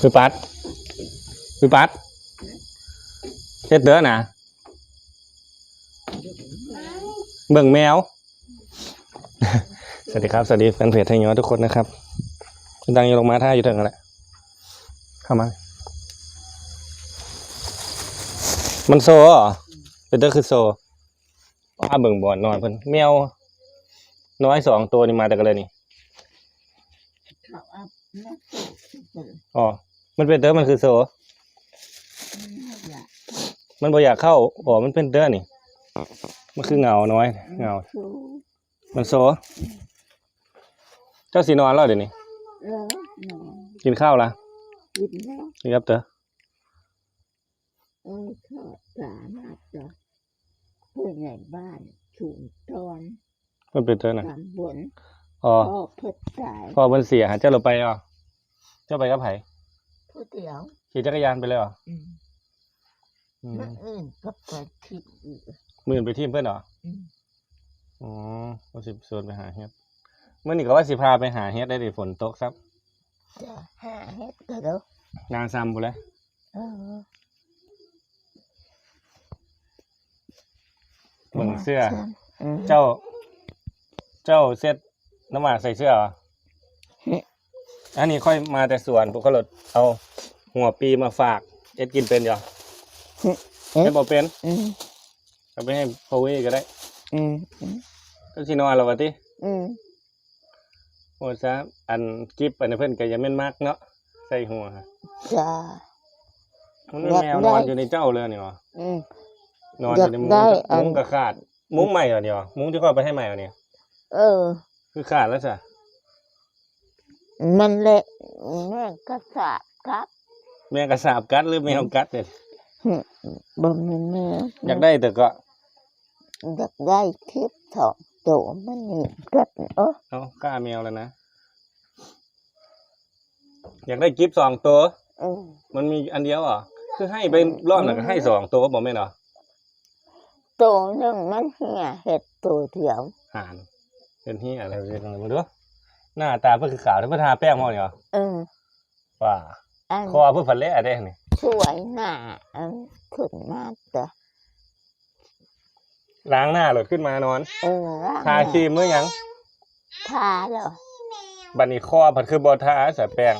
พี่ปัดพี่ปัดเฮ็ดเด้อนะเบิ่งแมว สวัสดีครับ สวัสดีแฟนเพจไทยย้อทุกคนนะครับคุณดังอยู่ลงมาท่าอยู่ถึงกันแหละเข้ามา มันโซเหรอเป็นเด้อคือโซว่าเบิ่งบ่อนนอนเพิ่นแมว น้อยสองตัวนี่มาแต่กันเลยนี่ อัพนะเปิดอ๋อ มันเป็นเด้อมันคือโซอยากมันบ่อยากเข้า อ๋อ มันเป็นเด้อนี่ มันคือเงาน้อย เงาชูมันโซเจ้าสีนอนแล้วเดี๋ยวนี้แล้วนอนกินข้าวละกินแล้วนี่ครับเด้อเออทอดสามาจะผู้ใหญ่บ้านชุมตอนมันเป็นเด้อนะตำบลอ๋อพ่อเพิดสายพอมันเสียหาเจ้าเราไปอะ เจ้าไปกับไผผู้เดียวขี่จักรยานไปเลยเหรออืมอืเมื่อมอื่นก็ไปคิดอีกมื่นไปที่เพื่อนเหรออืมอ๋อว่าสิชวนไปหาเฮ็ดเมื่อนี้ก็ว่าสิพาไปหาเฮ็ดได้ดิฝนตกครับจะหาเฮ็ดก็เด้อนางซ้ำบุเลยเออเบิ่งเสื้ออืมเจ้า เจ้าเซ็ตน้ำหมากใส่เสื้อเหรอ อันนี้ค่อยมาแต่สวนพวกเขาหลดเอาหัวปีมาฝากเอ็ดกินเป็นเหรอเอ๊ะไม่บอกเป็นอืมเอาไปให้พ่อเวก็ได้ อืมอืมก็สินอนแล้ววะติอืมโอ้ซะอันกิฟอันนี้เพิ่นก็ยังแม่นมากเนาะใส่หัวฮะจ้ามันเป็นอยากแมวได้นอนอยู่ในเจ้าเลยนี่หรออืมนอนอยู่ในมุ้งอยากได้อันมุ้งก็ขาด มุ้งใหม่เหรอเดียวมุ้งที่เขาเอาไปให้ใหม่เหรอเนี่ยเออ คือขาดแล้วจ้ะ มันเละแม่งกระสาบครับแมงกระสาบกัดหรือแมวกัดเนี่ยหึบ่แม่นแม่อยากได้แต่ก็อยากได้คลิปสองโตมันนี่กัดเออเอากล้าแมวแล้วนะ อยากได้กิฟสองตัว เออมันมีอันเดียวเหรอคือให้ไปรอบหนึ่งก็ให้สองตัวบอกแม่นเหรอโตหนึงมันเหี่ยเห็ดตัวเดียวห่านเป็นที่อะไรเรียกอะไรมาดู หน้าตาเพื่อคือขาวแล้วเพื่อทาแป้งมั้งเหรอเออว่าอันคอเพื่อพันเละได้นี่สวยหน้าอันขึ้นมาแต่ล้างหน้าหลดขึ้นมานอน เออร่งทาครีมเมื่อยังทาแล้วบันนี้คอผัดคือบอทาใส่แป้ง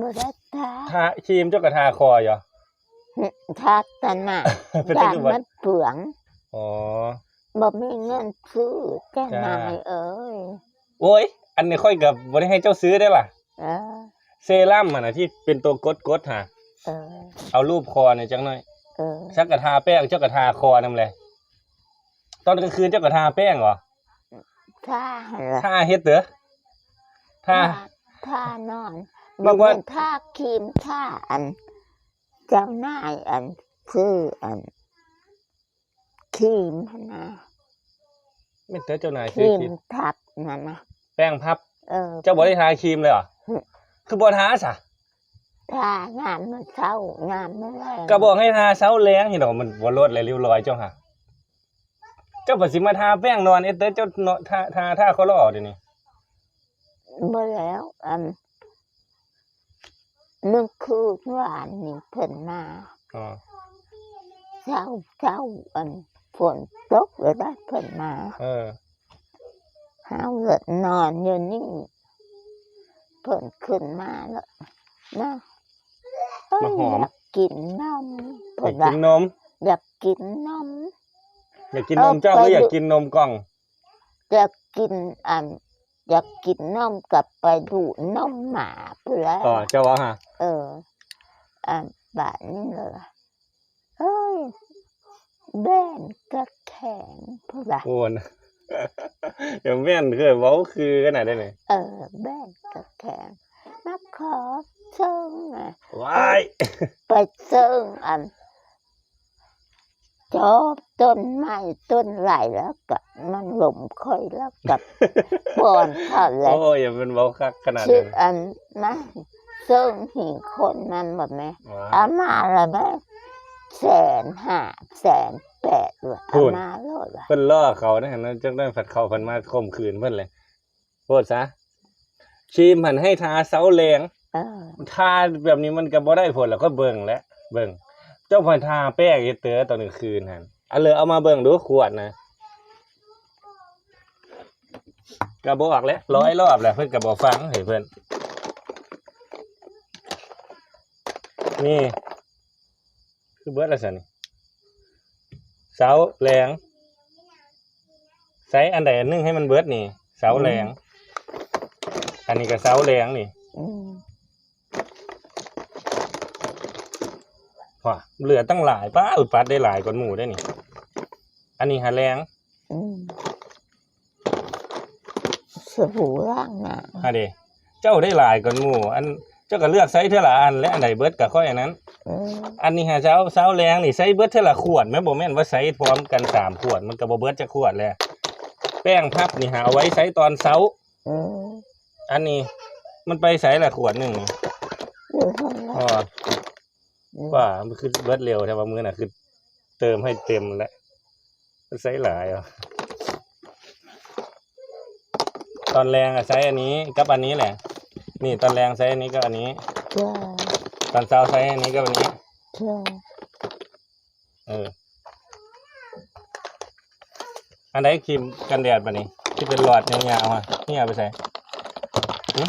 บ่ได้ทาทาครีมเจ้ากระทาคอเหรอหึทาแตะหน้าเป็นด่าตะนกุบัมันเปลืองอ๋อบ่มีเงินซื้อแก่จ้านายเอ้ย โอ้ย อันนี้ค่อยกับบ่ได้ให้เจ้าซื้อได้ล่ะ เออเซรั่มอะนะที่เป็นตัวกดกดๆฮะเออเอารูปคอเนี่ยจังหน่อยเออชักกระทาแป้งเจ้ากระทาคอนั่นแหละตอนกลางคืนเจ้ากระทาแป้งเหรอทาหั่นล่ะทาเฮ็ดเด้อทาทานอนนึบ่กว่าแม่นทาครีมทาอันเจ้านายอันคืออันครีมหั่นนะไม่เจอเจ้านายคซื้อรีมครีมทับนั่นนะ แป้งพับ เออเจ้าบ่ได้ทาครีมเลยเหรออืมคือบ่ทาซะทางามมื้อเช้างามมื้อแลงก็บอกให้ทาเช้าแรงเห็นดอกมันบ่ลดเลยริ้วรอยเจ้าค่ะ เจ้าบ่สิมาทาแป้งนอนเอ็ดเด้อเจ้าเนาะทาทาทาเขาล้อเดี๋ยวนี้บ่แล้วอันนึกคือวานนี่เพิ่นมาอ๋อเช้าเช้าอันฝนตกเลยได้เพิ่นมา เออ เฮาเกิดนอนอยู่นี่เพิ่นขึ้นมาแล้วนะเอ้ยมาหอม อยากกินนมอเพิ่ยานกว่ากินนม อยากกินนม อยากกินเอนอมเจ้าไป ก็อยากดูกินนมกล่อง อยากกินอันอยากกินนมกับไปดูดนมหมาเพื่อ อ๋อเจ้าว่าฮะเอออันบาดนี่เลยเอ้ยแบนก็แข็งเพื่อโอน เดี๋ยวแม่นคือเว้าคือขนาดได้เลยเออแบนก็แข็งมาขอเชิงนะว้ายไปเชิงอันจอบต้นไม้ต้นไหลแล้วกับมันหล่มค่อยแล้วกับบอนเขาเลยโอ้ยอย่าเป็นเว้าคักขนาดชื่อนั้นอันนะเชิงหิงคนนั้นแบบไหมว้าอายมาละแม่ แสนห้าแสนแปดว่ะพูอาด มาโลดว่ะเพิ่นล่อเขานะฮะจังได้ผัดเขาเพิ่นมาข่มขืนเพิ่นเลยโพดซะชีมหันให้ทาเสาแรงเเออทาแบบนี้มันก็บ่ได้ผลแล้วก็เบิ่งแหล้วเบิ่งเจ้าพอยทาแป้งเฮ็ดเตอตอนกลางคืนหั่นเอาเลยเอามาเบิ่งดูขวดนะก็บอกแล้วร้อยรอบแล้วเพิ่นก็บ่ฟังให้เพิ่นนี่ คือเบิดแล้วซั่นนี่เสาแหลงใส่อันใดอันหนึงให้มันเบิดนี่ เสาแหลงอันนี้ก็เสาแหลงนี่อืมว่ะเหลือตั้งหลายป้าอุดปัดได้หลายกว่าหมูได้นี่ อันนี้หาแรงอืมสบู่ล้างหน้าฮะเดเจ้าได้หลายกว่าหมูอันเจ้าก็เลือกไซส์เท่าละอันและอันใดเบิดก็ค่อยอันนั้น อืมอันนี้หาเช้าเช้าแรงนี่ไซส์เบิดเท่าละขวดแม่นบ่แม่นว่าไซส์พร้อมกันสามขวดมันก็บ่เบิดจะขวดแล้วแป้งพับนี่หาเอาไว้ไซส์ตอนเช้าอืมอันนี้ มันไปไซส์ละขวดหนึ่งอยู่ข้างหอ๋ล่าองว่ามันคือเบิดเร็วแต่ว่ามื้อน่ะคือเติมให้เต็มแล้วมันไซส์หลายอะตอนแรงอะไซส์อันนี้กับอันนี้แหละ นี่ตอนแรงไซส์อันนี้ก็อันนี้จ้า ตอนเช้าไซส์อันนี้ก็อันนี้จ้าเออ อันไหนครีมกันแดดปะนี่ที่เป็นหลอดยาวๆอะนี่เอาไปใส่หึ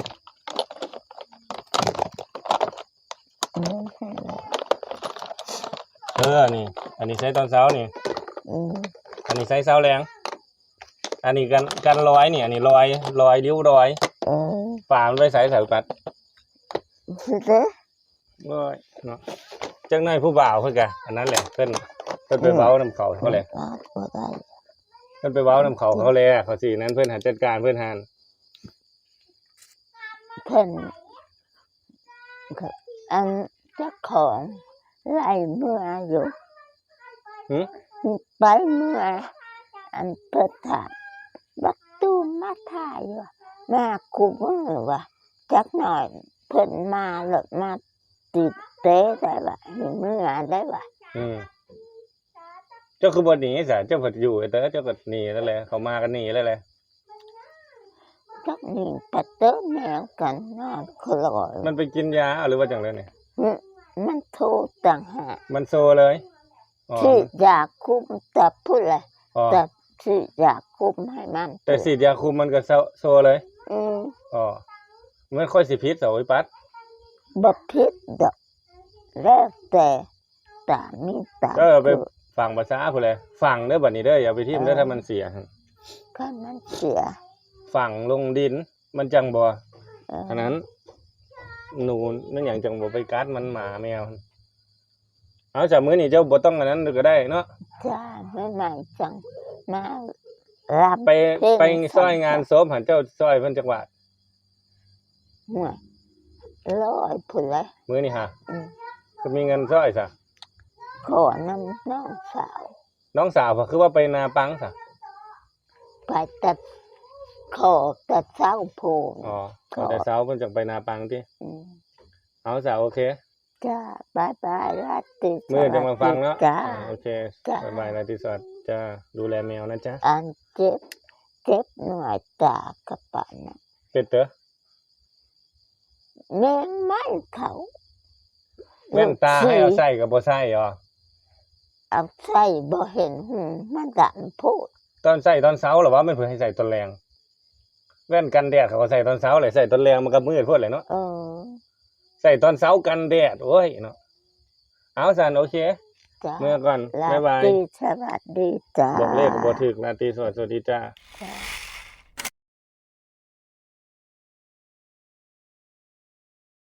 อืมข้างหลังเออ นี่ อันนี้ใช้ตอนเช้านี่อืมอันนี้ใช้เช้าแรง อันนี้กันกันรอยนี่ อันนี้รอยรอยริ้วรอยอืมฝามันไปใส่ใส่ปัดสุ ดเด้อรอยเนาะจังหน่อยผู้บ่าวเพื่อนกะอันนั้นแหละเพิ่นเพิ่นไปเว้าน้ำเขาเขาเลยปาดบ่ได้เพิ่นไปเว้าน้ำเขาเขาเลยเขาสินั้นเพิ่นหันจัดการเพิ่นหันเพิ่นก็อันเจ้าของไล่เมื่ออยู่หึไปเมื่ออันเปิดถามบักตูมมาถ่ายอยู่มาคูมือว่าจักหน่อยเพิ่นมาหลดมา ติดเต้ได้ว่ะเห็นเมื่อได้ว่ะอืมเจ้าคือบนหนีสะเจ้าผัดอยู่แต่เจ้าก็หนีแล้วแหละเขามากันหนีแล้วแหละจักนี่ปัดเต้แมวกันนอนคลอยมันไปกินยาหรือว่าจังเลยเนี่ยอืมมันโทรต่างหากมันโซเลยอ๋อที่อยากคุมแต่พูดเลยอ๋อแต่ที่อยากคุมให้มันแต่ฉีดยาคุมมันก็โซโซเลย อืมอ๋อไม่ค่อยสิพิษเสาไอ้ปัด บ่ผิดดอกแล้วแต่ตามมีตามก็เอาไปเกิดฟังภาษาผู้เลยฟังเด้อบัดนี้เด้ออย่าไปทิ่มเด้อเออถ้ามันเสียก็มันเสียฝังลงดิน มันจังบ่เอออันนั้น หนูนั่นอย่างจังบ่ไปกัดมันหมาแมวเอาจากมื้อนี้เจ้าบ่ต้องอันนั้นก็ได้เนาะจ้าไม่ใหม่จังมารับไปเพลงไปซอยสำคัญงานศพหันเจ้าซอยเพิ่นจังหวัดห่วย ร้อยพุ่นเลยมื้อนี้ฮะอืมก็มีเงินซอยซะขอน้ำน้องสาวน้องสาวก็คือว่าไปนาปังซะไปตัดขอตัดเช้าโพนอ๋อก็แต่เช้าเพิ่นจังไปนาปังติมเอาสาวโอเคจ้าบายบายราตรีมื้อจะมาฟังเนาะจ้า อ่าโอเคจ้าบ๊ายบายราตรีสวัสดิ์จ้าดูแลแมวนะจ๊ะอันเจ็บ เจ็บหน่วยตากระปันน่ะเป็ดเต๋อ แม่งไม่เขาแว่นตาให้เอาใส่กับบ่ใส่อ๋อเอาใส่บ่เห็นหูมันดันพูดตอนใส่ตอนเช้าหรือว่ามันเพิ่นให้ใส่ตอนแรงแว่นกันแดดเขาก็ใส่ตอนเช้าเลยใส่ตอนแรงมันก็มืดพวดเลยเนาะเออใส่ตอนเช้ากันแดดโอ้ยเนาะเอาสันโอเคจ้าเมื่อก่อนลาบ๊ายบายตรีสวัสดีจ้าบอกเลขก็บ่ถึกราตรีสวัสดิ์สวัสดีจ้า จ้า